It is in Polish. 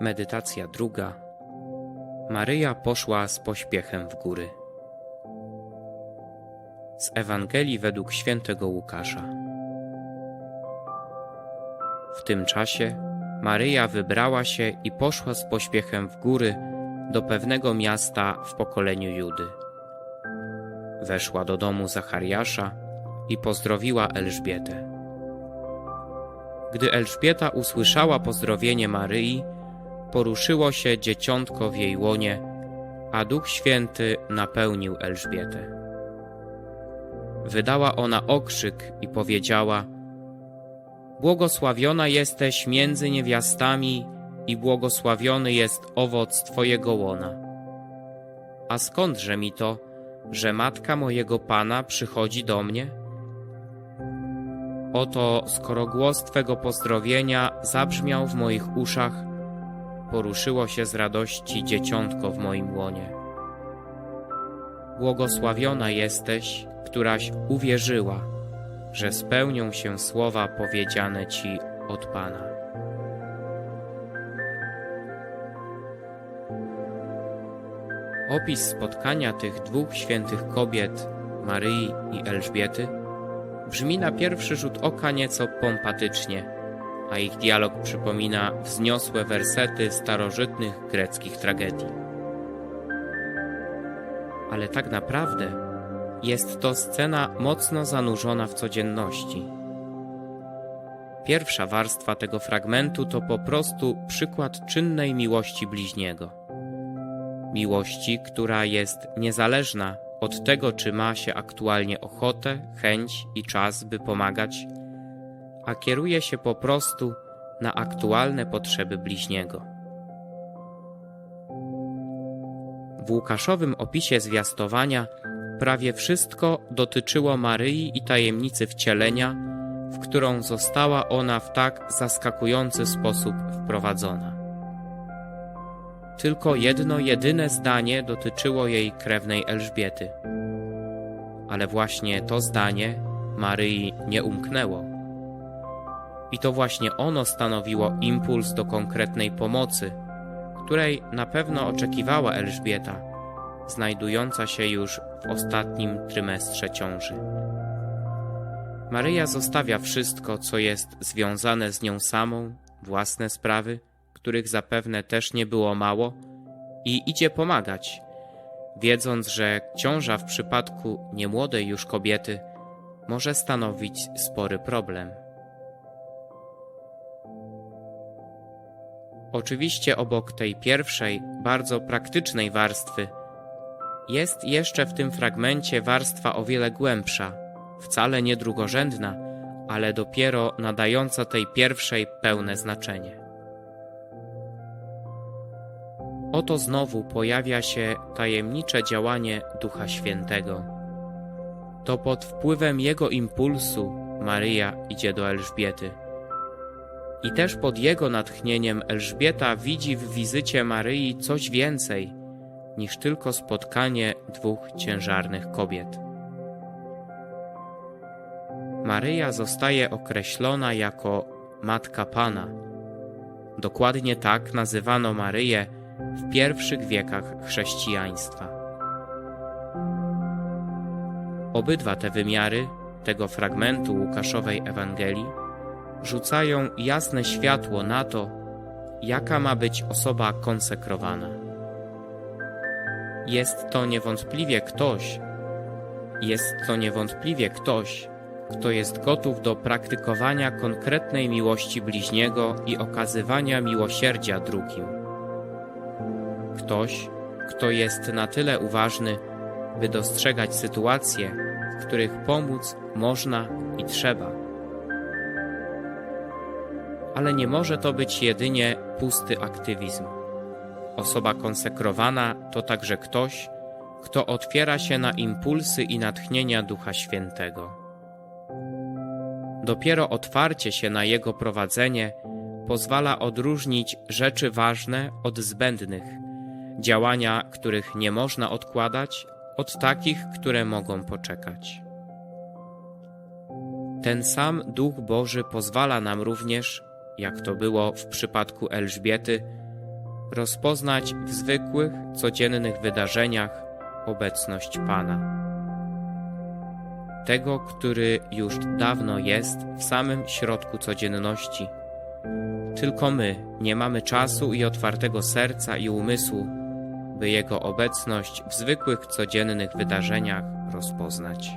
Medytacja druga. Maryja poszła z pośpiechem w góry. Z Ewangelii według świętego Łukasza. W tym czasie Maryja wybrała się i poszła z pośpiechem w góry do pewnego miasta w pokoleniu Judy. Weszła do domu Zachariasza i pozdrowiła Elżbietę. Gdy Elżbieta usłyszała pozdrowienie Maryi, poruszyło się dzieciątko w jej łonie, a Duch Święty napełnił Elżbietę. Wydała ona okrzyk i powiedziała: Błogosławiona jesteś między niewiastami i błogosławiony jest owoc Twojego łona. A skądże mi to, że matka mojego Pana przychodzi do mnie? Oto, skoro głos Twego pozdrowienia zabrzmiał w moich uszach, poruszyło się z radości dzieciątko w moim łonie. Błogosławiona jesteś, któraś uwierzyła, że spełnią się słowa powiedziane Ci od Pana. Opis spotkania tych dwóch świętych kobiet, Maryi i Elżbiety, brzmi na pierwszy rzut oka nieco pompatycznie, a ich dialog przypomina wzniosłe wersety starożytnych greckich tragedii. Ale tak naprawdę jest to scena mocno zanurzona w codzienności. Pierwsza warstwa tego fragmentu to po prostu przykład czynnej miłości bliźniego. Miłości, która jest niezależna od tego, czy ma się aktualnie ochotę, chęć i czas, by pomagać, a kieruje się po prostu na aktualne potrzeby bliźniego. W Łukaszowym opisie zwiastowania prawie wszystko dotyczyło Maryi i tajemnicy wcielenia, w którą została ona w tak zaskakujący sposób wprowadzona. Tylko jedno jedyne zdanie dotyczyło jej krewnej Elżbiety. Ale właśnie to zdanie Maryi nie umknęło. I to właśnie ono stanowiło impuls do konkretnej pomocy, której na pewno oczekiwała Elżbieta, znajdująca się już w ostatnim trymestrze ciąży. Maryja zostawia wszystko, co jest związane z nią samą, własne sprawy, których zapewne też nie było mało, i idzie pomagać, wiedząc, że ciąża w przypadku niemłodej już kobiety może stanowić spory problem. Oczywiście obok tej pierwszej, bardzo praktycznej warstwy, jest jeszcze w tym fragmencie warstwa o wiele głębsza, wcale nie drugorzędna, ale dopiero nadająca tej pierwszej pełne znaczenie. Oto znowu pojawia się tajemnicze działanie Ducha Świętego. To pod wpływem jego impulsu Maryja idzie do Elżbiety. I też pod jego natchnieniem Elżbieta widzi w wizycie Maryi coś więcej niż tylko spotkanie dwóch ciężarnych kobiet. Maryja zostaje określona jako Matka Pana. Dokładnie tak nazywano Maryję w pierwszych wiekach chrześcijaństwa. Obydwa te wymiary tego fragmentu Łukaszowej Ewangelii rzucają jasne światło na to, jaka ma być osoba konsekrowana. Jest to niewątpliwie ktoś, jest to niewątpliwie ktoś, kto jest gotów do praktykowania konkretnej miłości bliźniego i okazywania miłosierdzia drugim ktoś, kto jest na tyle uważny, by dostrzegać sytuacje, w których pomóc można i trzeba. Ale nie może to być jedynie pusty aktywizm. Osoba konsekrowana to także ktoś, kto otwiera się na impulsy i natchnienia Ducha Świętego. Dopiero otwarcie się na jego prowadzenie pozwala odróżnić rzeczy ważne od zbędnych działania, których nie można odkładać, od takich, które mogą poczekać. Ten sam Duch Boży pozwala nam również, jak to było w przypadku Elżbiety, rozpoznać w zwykłych, codziennych wydarzeniach obecność Pana. Tego, który już dawno jest w samym środku codzienności. Tylko my nie mamy czasu i otwartego serca i umysłu, by Jego obecność w zwykłych, codziennych wydarzeniach rozpoznać.